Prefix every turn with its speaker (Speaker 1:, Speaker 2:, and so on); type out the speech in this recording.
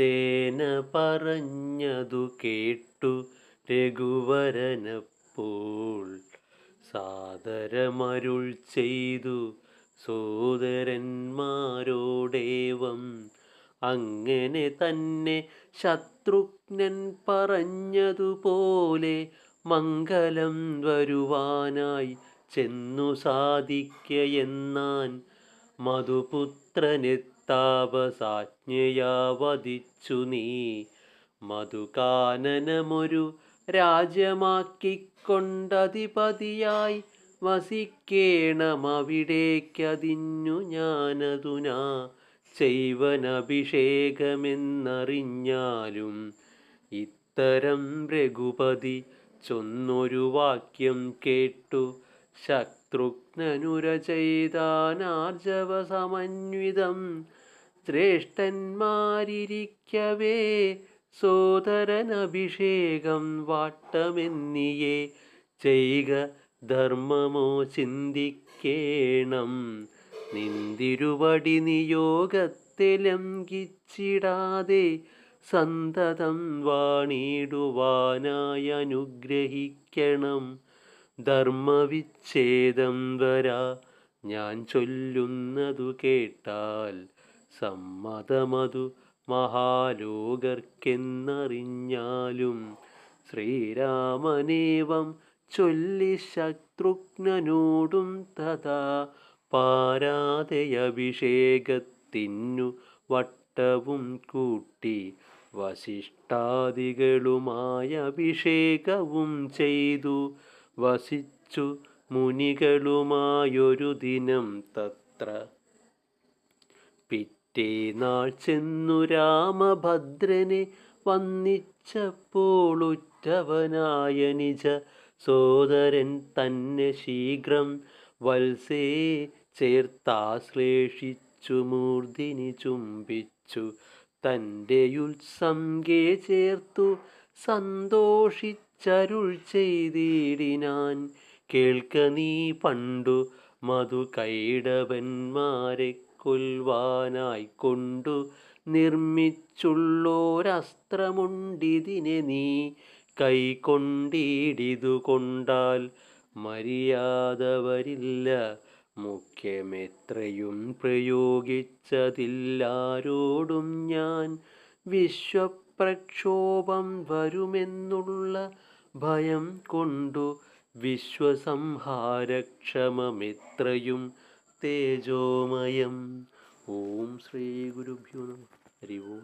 Speaker 1: ശാന്തേന പറഞ്ഞതു കേട്ടു രഘുവരനപ്പോൾ. സാദരമരുൾ ചെയ്തു സോദരന്മാരോടേവം. അങ്ങനെ തന്നെ ശത്രുഘ്നൻ പറഞ്ഞതുപോലെ മംഗലം വരുവാനായി ചെന്നു സാധിക്കയെന്നാൻ മധുപുത്രനെത്താപസാജ്ഞയാ വധിച്ചു നീ. മധുകാനനമൊരു രാജ്യമാക്കിക്കൊണ്ടധിപതിയായി വസിക്കേണമവിടേക്കതിഞ്ഞു ഞാനതുനാ. ചെയ്വനഭിഷേകമെന്നറിഞ്ഞാലും ഇത്തരം രഘുപതി ചൊന്നൊരു വാക്യം കേട്ടു. ശത്രുഘ്നനുര ചെയ്താനാർജവ സമന്വിതം ശ്രേഷ്ഠന്മാരിരിക്കവേ സോദരനഭിഷേകം വാട്ടമെന്നിയേ ചെയ്ക ധർമ്മമോ ചിന്തിക്കേണം. നിന്തിരുവടി നിയോഗത്തെ ലംഘിച്ചിടാതെ സന്തതം വാണിടുവാനായി അനുഗ്രഹിക്കണം ധർമ്മവിച്ഛേദം വരാ ഞാൻ ചൊല്ലുന്നതു കേട്ടാൽ സമ്മതമതു മഹാലോകർക്കെന്നറിഞ്ഞാലും ശ്രീരാമനേവം ചൊല്ലി ശത്രുഘ്നനോടും തഥാ പാരാതയഭിഷേകത്തിനു വട്ടവും കൂട്ടി വശിഷ്ടാദികളുമായ അഭിഷേകവും ചെയ്തു. വസിച്ചു മുനികളുമായൊരു ദിനം തത്ര. പിറ്റേനാൾ ചെന്നു രാമഭദ്രനെ വന്നിച്ചപ്പോൾ ഉറ്റവനായ നിജ സോദരൻ തന്നെ ശീഘ്രം വത്സേ ചേർത്താശ്ലേഷിച്ചു മൂർധിനി ചുംബിച്ചു തന്റെ ഉത്സംഗെ ചേർത്തു സന്തോഷിച്ചരുൾ ചെയ്തിടിനാൻ. കേൾക്ക നീ പണ്ടു മധു കൈടവന്മാരെ കൊൽവാനായി കൊണ്ടു നിർമ്മിച്ചുള്ളോരസ്ത്രമുണ്ടിതിനെ നീ കൈകൊണ്ടിടിതു കൊണ്ടാൽ മര്യാദവരില്ല. മുഖ്യമെത്രയും പ്രയോഗിച്ചതില്ലാരോടും ഞാൻ വിശ്വപ്രക്ഷോഭം വരുമെന്നുള്ള ഭയം കൊണ്ടു വിശ്വസംഹാരക്ഷമമെത്രയും തേജോമയം. ഓം ശ്രീ ഗുരുഭ്യോ നമ. ഹരി ഓം.